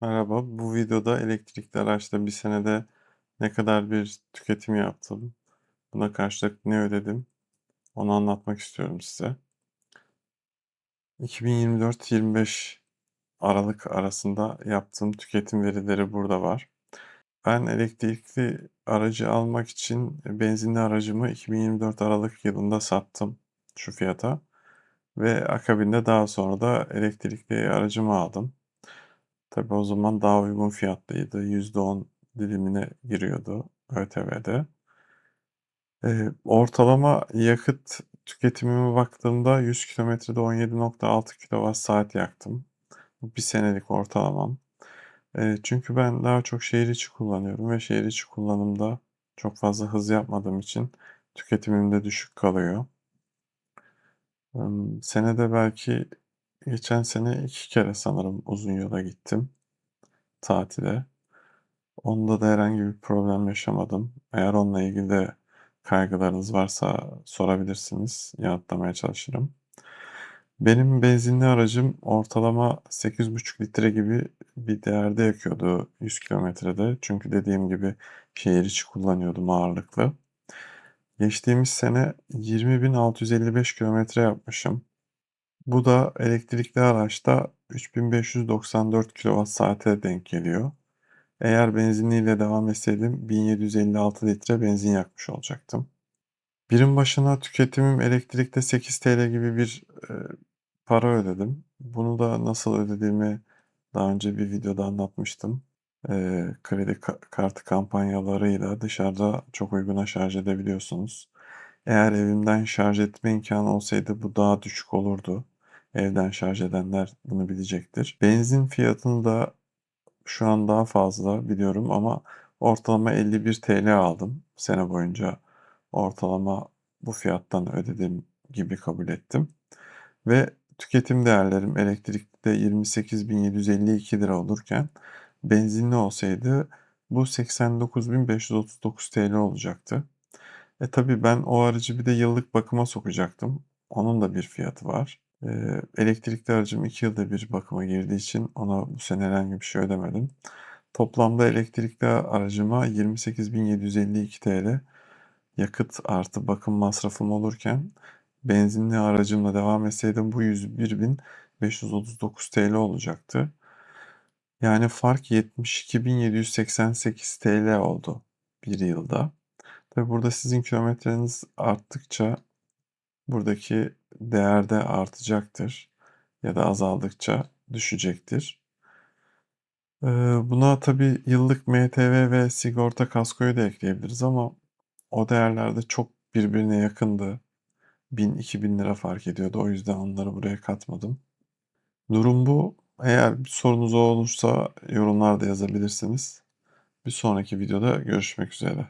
Merhaba, bu videoda elektrikli araçta bir senede ne kadar bir tüketim yaptım, buna karşılık ne ödedim, onu anlatmak istiyorum size. 2024-25 Aralık arasında yaptığım tüketim verileri burada var. Ben elektrikli aracı almak için benzinli aracımı 2024 Aralık yılında sattım şu fiyata ve akabinde daha sonra da elektrikli aracımı aldım. Tabii o zaman daha uygun fiyatlıydı. %10 dilimine giriyordu ÖTV'de. Eee, ortalama yakıt tüketimime baktığımda 100 kilometrede 17.6 kWh yaktım. Bu 1 senelik ortalamam. Eee, çünkü ben daha çok şehir içi kullanıyorum ve şehir içi kullanımda çok fazla hız yapmadığım için tüketimim de düşük kalıyor. Imm, senede belki geçen sene 2 kere sanırım uzun yola gittim tatile. Onda da herhangi bir problem yaşamadım. Eğer onunla ilgili de kaygılarınız varsa sorabilirsiniz, yanıtlamaya çalışırım. Benim benzinli aracım ortalama 8,5 litre gibi bir değerde yakıyordu 100 kilometrede. Çünkü dediğim gibi şehir içi kullanıyordum ağırlıklı. Geçtiğimiz sene 20.655 kilometre yapmışım. Bu da elektrikli araçta 3594 kWh'e denk geliyor. Eğer benzinliyle devam etseydim 1756 litre benzin yakmış olacaktım. Birim başına tüketimim elektrikte 8 TL gibi bir, eee, para ödedim. Bunu da nasıl ödediğimi daha önce bir videoda anlatmıştım. Eee, kredi ka kartı kampanyalarıyla dışarıda çok uyguna şarj edebiliyorsunuz. Eğer evimden şarj etme imkânı olsaydı bu daha düşük olurdu. Evden şarj edenler bunu bilecektir. Benzin fiyatını da şu an daha fazla biliyorum ama ortalama 51 TL aldım sene boyunca. Ortalama bu fiyattan ödediğim gibi kabul ettim ve tüketim değerlerim elektrikte 28.752 lira olurken benzinli olsaydı bu 89.539 TL olacaktı. E, tabii ben o aracı bir de yıllık bakıma sokacaktım. Onun da bir fiyatı var. Eee, elektrikli aracım 2 yılda bir bakıma girdiği için ona bu sene herhangi bir şey ödemedim. Toplamda elektrikli aracıma 28.752 TL yakıt artı bakım masrafım olurken benzinli aracımla devam etseydim bu 101.539 TL olacaktı. Yani fark 72.788 TL oldu 1 yılda. Tabii burada sizin kilometreniz arttıkça buradaki değer de artacaktır ya da azaldıkça düşecektir. Buna tabii yıllık MTV ve sigorta kaskoyu da ekleyebiliriz ama o değerler de çok birbirine yakındı. 1000-2000 lira fark ediyordu. O yüzden onları buraya katmadım. Durum bu. Eğer bir sorunuz olursa yorumlarda yazabilirsiniz. Bir sonraki videoda görüşmek üzere.